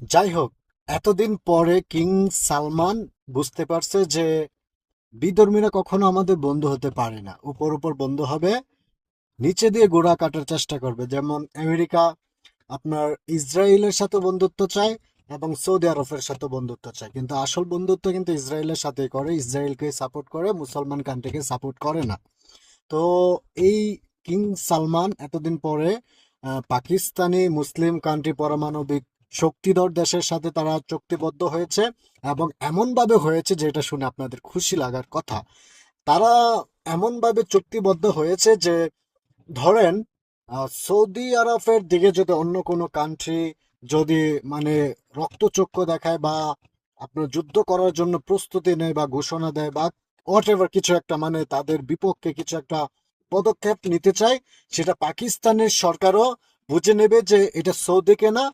যাই হোক এতদিন পরে কিং সালমান বুঝতে পারছে যে বিধর্মীরা কখনো আমাদের বন্ধু হতে পারে না। উপর উপর বন্ধু হবে, নিচে দিয়ে গোড়া কাটার চেষ্টা করবে। যেমন আমেরিকা আপনার ইসরায়েলের সাথে বন্ধুত্ব চায় এবং সৌদি আরবের সাথে বন্ধুত্ব চায়। কিন্তু আসল বন্ধুত্ব কিন্তু ইসরায়েলের সাথে করে, ইসরায়েলকে সাপোর্ট করে, মুসলমান কান্ট্রিকে সাপোর্ট করে না। তো এই কিং সালমান এতদিন পরে পাকিস্তানি মুসলিম কান্ট্রি পারমাণবিক শক্তিধর দেশের সাথে তারা চুক্তিবদ্ধ হয়েছে এবং এমনভাবে হয়েছে যেটা শুনে আপনাদের খুশি লাগার কথা। তারা এমনভাবে চুক্তিবদ্ধ হয়েছে যে, ধরেন সৌদি আরবের দিকে যদি অন্য কোনো কান্ট্রি যদি মানে রক্তচক্ষু দেখায় বা আপনার যুদ্ধ করার জন্য প্রস্তুতি নেয় বা ঘোষণা দেয় বা হোয়াট কিছু একটা মানে তাদের বিপক্ষে কিছু একটা পদক্ষেপ নিতে চায়, সেটা পাকিস্তানের সরকারও বুঝে নেবে যে এটা সৌদিকে না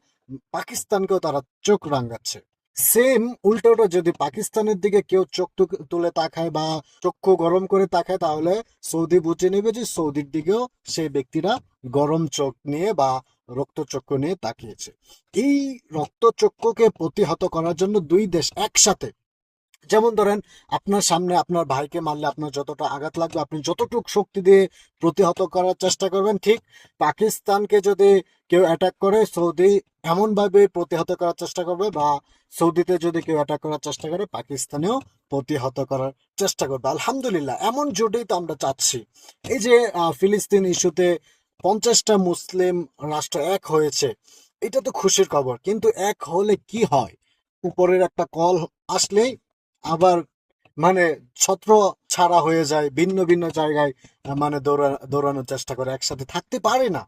পাকিস্তানকেও তারা চোখ রাঙাচ্ছে। সেম উল্টোটা যদি পাকিস্তানের দিকে কেউ চোখ তুলে তাকায় বা চক্ষু গরম করে তাকায়, তাহলে সৌদি বুঝে নেবে যে সৌদির দিকেও সেই ব্যক্তিরা গরম চোখ নিয়ে বা রক্তচক্ষু নিয়ে তাকিয়েছে। এই রক্তচক্ষুকে প্রতিহত করার জন্য দুই দেশ একসাথে, যেমন ধরেন আপনার সামনে আপনার ভাইকে মারলে আপনার যতটা আঘাত লাগবে, আপনি যতটুকু শক্তি দিয়ে প্রতিহত করার চেষ্টা করবেন, ঠিক পাকিস্তানকে যদি কেউ অ্যাটাক করে, সৌদি এমনভাবে প্রতিহত করার চেষ্টা করবে বা সৌদিতে যদি কেউ অ্যাটাক করার চেষ্টা করে, পাকিস্তানেও প্রতিহত করার চেষ্টা করবে। আলহামদুলিল্লাহ, এমন জোটেই তো আমরা চাচ্ছি। এই যে ফিলিস্তিন ইস্যুতে পঞ্চাশটা মুসলিম রাষ্ট্র এক হয়েছে, এটা তো খুশির খবর। কিন্তু এক হলে কি হয়? উপরের একটা কল আসলেই আবার মানে ছত্র ছাড়া হয়ে যায়, ভিন্ন ভিন্ন জায়গায় মানে দৌড়া, দৌড়ানোর চেষ্টা করে, একসাথে থাকতে পারে না।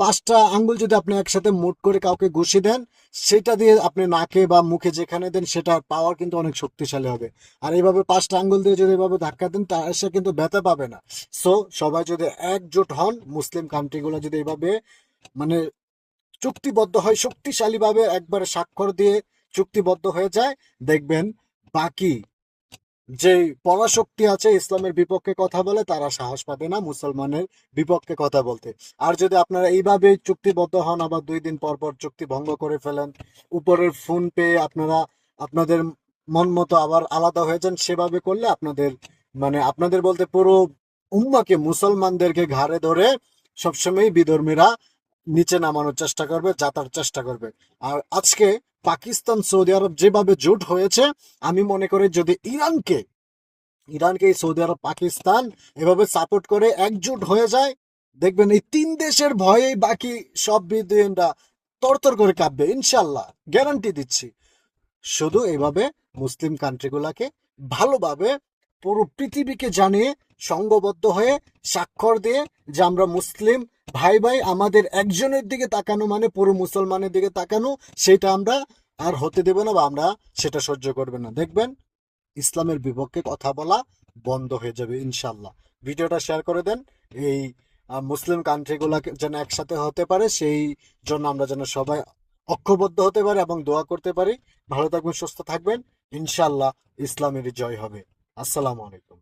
পাঁচটা আঙ্গুল যদি আপনি একসাথে মুট করে কাউকে ঘুষি দেন, সেটা দিয়ে আপনি নাকে বা মুখে যেখানে দেন সেটার পাওয়ার কিন্তু অনেক শক্তিশালী হবে। আর এইভাবে পাঁচটা আঙ্গুল দিয়ে যদি এভাবে ধাক্কা দেন, তা সে কিন্তু ব্যথা পাবে না। সো সবাই যদি একজোট হন, মুসলিম কান্ট্রিগুলো যদি এভাবে মানে চুক্তিবদ্ধ হয়, শক্তিশালীভাবে একবারে স্বাক্ষর দিয়ে চুক্তিবদ্ধ হয়ে যায়, দেখবেন বাকি যে পরাশক্তি আছে, ইসলামের বিপক্ষে কথা বলে, তারা সাহস পাবে না মুসলমানের বিপক্ষে কথা বলতে। আর যদি আপনারা এইভাবে চুক্তিবদ্ধ হন, আবার দুই দিন পর পর চুক্তি ভঙ্গ করে ফেলেন, উপরের ফোন পেয়ে আপনারা, আপনাদের মন মতো আবার আলাদা হয়ে যান, সেভাবে করলে আপনাদের মানে আপনাদের বলতে পুরো উম্মাকে, মুসলমানদেরকে ঘাড়ে ধরে সবসময় বিধর্মীরা নিচে নামানোর চেষ্টা করবে, যাতার চেষ্টা করবে। আর আজকে পাকিস্তান, সৌদি আরব যেভাবে জোট হয়েছে, আমি মনে করি যদি ইরানকে ইরানকে সৌদি আরব, পাকিস্তান এভাবে সাপোর্ট করে একজোট হয়ে যায়, দেখবেন এই তিন দেশের ভয়েই বাকি সব বিদ্রোহীরা তরতর করে কাঁপবে ইনশাল্লাহ গ্যারান্টি দিচ্ছি। শুধু এইভাবে মুসলিম কান্ট্রিগুলাকে ভালোভাবে পুরো পৃথিবীকে জানিয়ে সংঘবদ্ধ হয়ে স্বাক্ষর দিয়ে যে আমরা মুসলিম, ভাই ভাই আমাদের একজনের দিকে তাকানো মানে পুরো মুসলমানের দিকে তাকানো, সেটা আমরা আর হতে দেব না বা আমরা সেটা সহ্য করবে না। দেখবেন ইসলামের বিপক্ষে কথা বলা বন্ধ হয়ে যাবে ইনশাল্লাহ ভিডিওটা শেয়ার করে দেন, এই মুসলিম কান্ট্রিগুলা যেন একসাথে হতে পারে, সেই জন্য আমরা যেন সবাই অক্ষবদ্ধ হতে পারি এবং দোয়া করতে পারি। ভালো থাকবেন, সুস্থ থাকবেন ইনশাল্লাহ ইসলামের জয় হবে। আসসালামু আলাইকুম।